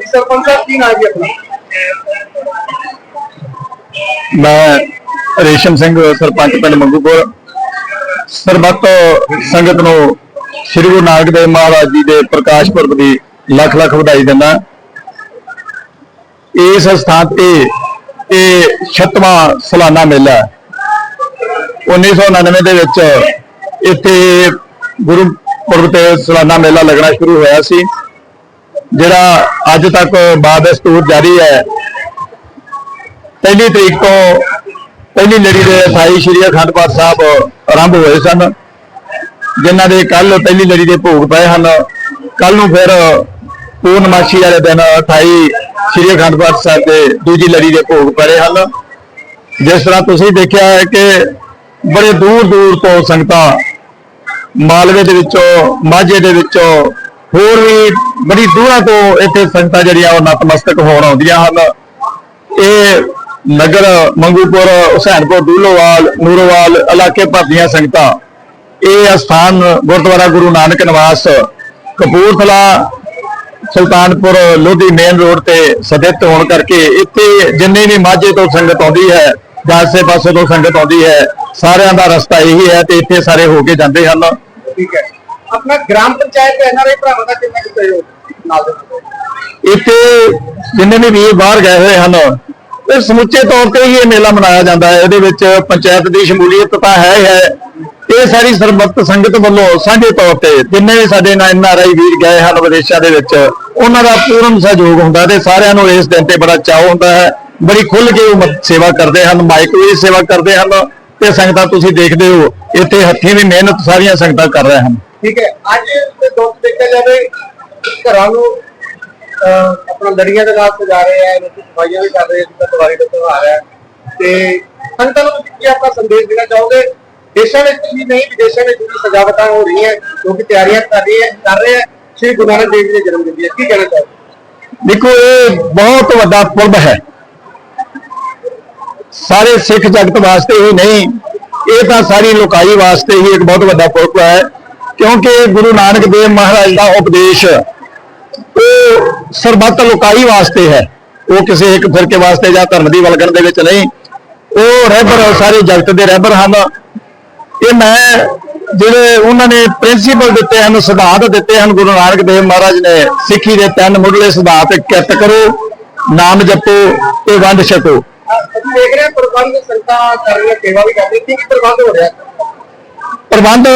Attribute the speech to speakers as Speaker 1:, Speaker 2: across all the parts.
Speaker 1: ਸਰਪੰਚ ਸਾਹਿਬ, ਕੀ ਨਾਮ ਜੀ ਆਪਣਾ?
Speaker 2: ਮੈਂ ਰੇਸ਼ਮ ਸਿੰਘ, ਸਰਪੰਚ ਪਿੰਡ ਮੰਗੂਪੁਰ। ਸਰਬੱਤ ਸੰਗਤ ਨੂੰ ਸ੍ਰੀ ਗੁਰੂ ਨਾਨਕ ਦੇਵ ਮਹਾਰਾਜ ਜੀ ਦੇ ਪ੍ਰਕਾਸ਼ ਪੁਰਬ ਦੀ ਲੱਖ ਲੱਖ ਵਧਾਈ ਦਿੰਦਾ। ਇਸ ਸਥਾਨ ਤੇ ਇਹ 36ਵਾਂ ਸਾਲਾਨਾ ਮੇਲਾ ਹੈ। 1999 ਦੇ ਵਿੱਚ ਇੱਥੇ ਗੁਰੂ ਪੁਰਬ ਤੇ ਸਾਲਾਨਾ ਮੇਲਾ ਲੱਗਣਾ ਸ਼ੁਰੂ ਹੋਇਆ ਸੀ। ਜਿਹੜਾ ਅੱਜ ਤੱਕ ਬਾਦਸਤੂਰ ਜਾਰੀ ਹੈ, ਪਹਿਲੀ ਤਰੀਕ ਤੋਂ ਪਹਿਲੀ ਲੜੀ ਦੇ 28 ਸ਼੍ਰੀ ਅਖੰਡ ਪਾਠ ਸਾਹਿਬ ਆਰੰਭ ਹੋਏ ਸਨ, ਜਿਨ੍ਹਾਂ ਦੇ ਕੱਲ ਪਹਿਲੀ ਲੜੀ ਦੇ ਭੋਗ ਪਏ ਹਨ। ਕੱਲ ਨੂੰ ਫਿਰ ਪੂਰਨਮਾਸ਼ੀ ਵਾਲੇ ਦਿਨ 28 ਸ਼੍ਰੀ ਅਖੰਡ ਪਾਠ ਸਾਹਿਬ ਦੇ ਦੂਜੀ ਲੜੀ ਦੇ ਭੋਗ ਪਏ ਹਨ। ਜਿਸ ਤਰ੍ਹਾਂ ਤੁਸੀਂ ਦੇਖਿਆ ਹੈ ਕਿ ਬੜੇ ਦੂਰ ਦੂਰ ਤੋਂ ਸੰਗਤਾਂ ਮਾਲਵੇ ਦੇ ਵਿੱਚੋਂ, ਮਾਝੇ ਦੇ ਵਿੱਚੋਂ ਹੋਰ ਵੀ ਬੜੀ ਦੂਰਾਂ ਤੋਂ ਇੱਥੇ ਸੰਗਤਾਂ ਜਿਹੜੀਆਂ ਉਹ ਨਤਮਸਤਕ ਹੋਣ ਆਉਂਦੀਆਂ ਹਨ। ਇਹ ਨਗਰ ਮੰਗੂਪੁਰ, ਹੁਸੈਨਪੁਰ, ਦੂਲੋਵਾਲ, ਨੂਰੋਵਾਲ ਇਲਾਕੇ ਭਰ ਦੀਆਂ ਸੰਗਤਾਂ, ਇਹ ਅਸਥਾਨ ਗੁਰਦੁਆਰਾ ਗੁਰੂ ਨਾਨਕ ਨਿਵਾਸ, ਕਪੂਰਥਲਾ, ਸੁਲਤਾਨਪੁਰ, ਲੋਧੀ ਮੇਨ ਰੋਡ ਤੇ ਸਥਿਤ ਹੋਣ ਕਰਕੇ ਇੱਥੇ ਜਿੰਨੇ ਵੀ ਮਾਝੇ ਤੋਂ ਸੰਗਤ ਆਉਂਦੀ ਹੈ ਜਾਂ ਆਸੇ ਪਾਸੇ ਤੋਂ ਸੰਗਤ ਆਉਂਦੀ ਹੈ, ਸਾਰਿਆਂ ਦਾ ਰਸਤਾ ਇਹੀ ਹੈ ਤੇ ਇੱਥੇ ਸਾਰੇ ਹੋ ਕੇ ਜਾਂਦੇ ਹਨ।
Speaker 1: ਠੀਕ ਹੈ। ਆਪਣਾ ਗ੍ਰਾਮ ਪੰਚਾਇਤ ਤੇ ਐਨਆਰਆਈ ਭਰਾਵਾਂ ਦਾ ਕਿੰਨਾ ਕੁ ਸਹਿਯੋਗ ਨਾਲ ਦੇ
Speaker 2: ਇੱਥੇ ਜਿੰਨੇ ਵੀ ਵੀਰ ਬਾਹਰ ਗਏ ਹੋਏ ਹਨ, ਇਹ ਸਮੁੱਚੇ ਤੌਰ ਤੇ ਹੀ ਇਹ ਮੇਲਾ ਮਨਾਇਆ ਜਾਂਦਾ ਹੈ। ਇਹਦੇ ਵਿੱਚ ਪੰਚਾਇਤ ਦੀ ਸ਼ਮੂਲੀਅਤ ਤਾਂ ਹੈ ਹੈ ਇਹ ਸਾਰੀ ਸਰਬੱਤ ਸੰਗਤ ਵੱਲੋਂ ਸਾਂਝੇ ਤੌਰ ਤੇ ਜਿੰਨੇ ਵੀ ਸਾਡੇ ਐਨਆਰਆਈ ਵੀਰ ਗਏ ਹਨ ਵਿਦੇਸ਼ਾਂ ਦੇ ਵਿੱਚ, ਉਹਨਾਂ ਦਾ ਪੂਰਨ ਸਹਿਯੋਗ ਹੁੰਦਾ ਤੇ ਸਾਰਿਆਂ ਨੂੰ ਇਸ ਦਿਨ ਤੇ ਬੜਾ ਚਾਅ ਹੁੰਦਾ ਹੈ। ਬੜੀ ਖੁੱਲ ਕੇ ਉਹ ਸੇਵਾ ਕਰਦੇ ਹਨ, ਮਾਈਕ ਵੀ ਸੇਵਾ ਕਰਦੇ ਹਨ ਤੇ ਸੰਗਤਾਂ ਤੁਸੀਂ ਦੇਖਦੇ ਹੋ, ਇੱਥੇ ਹੱਥੀਂ ਵੀ ਮਿਹਨਤ ਸਾਰੀਆਂ ਸੰਗਤਾਂ ਕਰ ਰਹੇ ਹਨ।
Speaker 1: ਠੀਕ ਹੈ ਅੱਜ ਦੇ ਦੋਸਤ ਦੇਖਿਆ ਜਾਵੇ ਘਰਾਂ ਨੂੰ ਅਹ, ਆਪਣਾ ਲੜੀਆਂ ਦੇ ਨਾਲ ਸਜਾ ਰਹੇ ਆ ਲੋਕੀ ਸਫਾਈਆਂ ਵੀ ਕਰ ਰਹੇ ਆ ਜਿੱਦਾਂ ਦੀਵਾਲੀ ਦਾ ਤਿਉਹਾਰ ਹੈ। ਤੇ ਸੰਗਤਾਂ ਨੂੰ ਕੀ ਆਪਣਾ ਸੰਦੇਸ਼ ਦੇਣਾ ਚਾਹੋਗੇ? ਦੇਸ਼ਾਂ ਵਿੱਚ ਹੀ ਨਹੀਂ ਵਿਦੇਸ਼ਾਂ ਵਿੱਚ ਵੀ ਸਜਾਵਟਾਂ ਹੋ ਰਹੀਆਂ ਲੋਕ ਤਿਆਰੀਆਂ ਕਰ ਰਹੇ ਆ ਕਰ ਰਹੇ ਹੈ ਸ਼੍ਰੀ ਗੁਰੂ ਨਾਨਕ ਦੇਵ ਜੀ ਦੇ ਜਨਮ ਦਿਨ ਦੀ ਕੀ ਕਹਿਣਾ ਚਾਹੋਗੇ?
Speaker 2: ਦੇਖੋ ਇਹ ਬਹੁਤ ਵੱਡਾ ਪੁਰਬ ਹੈ। ਸਾਰੇ ਸਿੱਖ ਜਗਤ ਵਾਸਤੇ ਹੀ ਨਹੀਂ ਇਹ ਤਾਂ ਸਾਰੀ ਲੋਕਾਈ ਵਾਸਤੇ ਹੀ ਇੱਕ ਬਹੁਤ ਵੱਡਾ ਪੁਰਬ ਹੈ। ਕਿਉਂਕਿ ਗੁਰੂ ਨਾਨਕ ਦੇਵ ਮਹਾਰਾਜ ਦਾ ਉਪਦੇਸ਼ ਉਹ ਸਰਬੱਤ ਲੋਕਾਈ ਵਾਸਤੇ ਹੈ। ਉਹ ਕਿਸੇ ਇੱਕ ਫਿਰਕੇ ਵਾਸਤੇ ਜਾਂ ਧਰਮ ਦੀ ਵਲਗਣ ਦੇ ਵਿੱਚ ਨਹੀਂ। ਉਹ ਰਹਿਬਰ ਸਾਰੇ ਜਗਤ ਦੇ ਰਹਿਬਰ ਹਨ। ਇਹ ਮੈਂ ਜਿਹੜੇ ਉਹਨਾਂ ਨੇ ਪ੍ਰਿੰਸੀਪਲ ਦਿੱਤੇ ਹਨ ਸਿਧਾਂਤ ਦਿੱਤੇ ਹਨ ਗੁਰੂ ਨਾਨਕ ਦੇਵ ਮਹਾਰਾਜ ਨੇ ਸਿੱਖੀ ਦੇ ਤਿੰਨ ਮੁੱਢਲੇ ਸਿਧਾਂਤ ਕਿਰਤ ਕਰੋ ਨਾਮ ਜਪੋ ਤੇ ਵੰਡ ਛਕੋ।
Speaker 1: ਅਸੀਂ ਦੇਖ ਰਹੇ ਹਾਂ ਪ੍ਰਬੰਧ ਸੰਗਤਾਂ ਕਰ ਰਹੀਆਂ ਸੇਵਾ ਵੀ ਕਰਦੇ ਕੀ ਕੀ ਪ੍ਰਬੰਧ ਹੋ ਰਿਹਾ?
Speaker 2: ਪ੍ਰਬੰਧ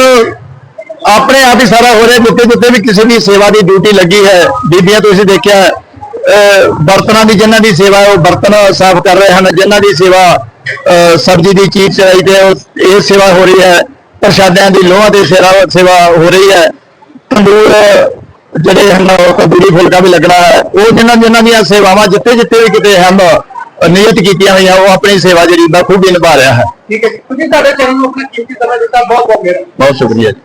Speaker 2: ਆਪਣੇ ਆਪ ਹੀ ਸਾਰਾ ਹੋ ਰਿਹਾ ਜਿੱਥੇ ਜਿੱਥੇ ਵੀ ਕਿਸੇ ਦੀ ਸੇਵਾ ਦੀ ਡਿਊਟੀ ਲੱਗੀ ਹੈ। ਬੀਬੀਆਂ ਤੁਸੀਂ ਦੇਖਿਆ ਬਰਤਨਾਂ ਦੀ ਜਿਨ੍ਹਾਂ ਦੀ ਸੇਵਾ ਉਹ ਬਰਤਨ ਸਾਫ਼ ਕਰ ਰਹੇ ਹਨ ਜਿਨ੍ਹਾਂ ਦੀ ਸੇਵਾ ਸਬਜ਼ੀ ਦੀ ਚੀਜ਼ ਚੜਾਈ ਤੇ ਇਹ ਸੇਵਾ ਹੋ ਰਹੀ ਹੈ। ਪ੍ਰਸ਼ਾਦਿਆਂ ਦੀ ਲੋਹਾਂ ਦੀ ਸੇਵਾ ਸੇਵਾ ਹੋ ਰਹੀ ਹੈ। ਤੰਦੂਰ ਜਿਹੜੇ ਹਨ ਉਹ ਤੰਦੂਰੀ ਫੁਲਕਾ ਵੀ ਲੱਗਣਾ ਹੈ। ਉਹ ਜਿਨ੍ਹਾਂ ਜਿਨ੍ਹਾਂ ਦੀਆਂ ਸੇਵਾਵਾਂ ਜਿੱਥੇ ਜਿੱਥੇ ਵੀ ਕਿਤੇ ਹਨ ਨਿਯਤ ਕੀਤੀਆਂ ਹੋਈਆਂ ਉਹ ਆਪਣੀ ਸੇਵਾ ਜਿਹੜੀ ਬਖੂਬੀ ਨਿਭਾ ਰਿਹਾ ਹੈ।
Speaker 1: ਠੀਕ ਹੈ ਤੁਸੀਂ ਸਾਡੇ ਚੈਨਲ ਨੂੰ ਆਪਣਾ ਕੀਮਤੀ ਸਮਾਂ ਦਿੱਤਾ ਬਹੁਤ ਬਹੁਤ ਮਿਹਰਬਾਨੀ।
Speaker 2: ਬਹੁਤ ਸ਼ੁਕਰੀਆ ਜੀ।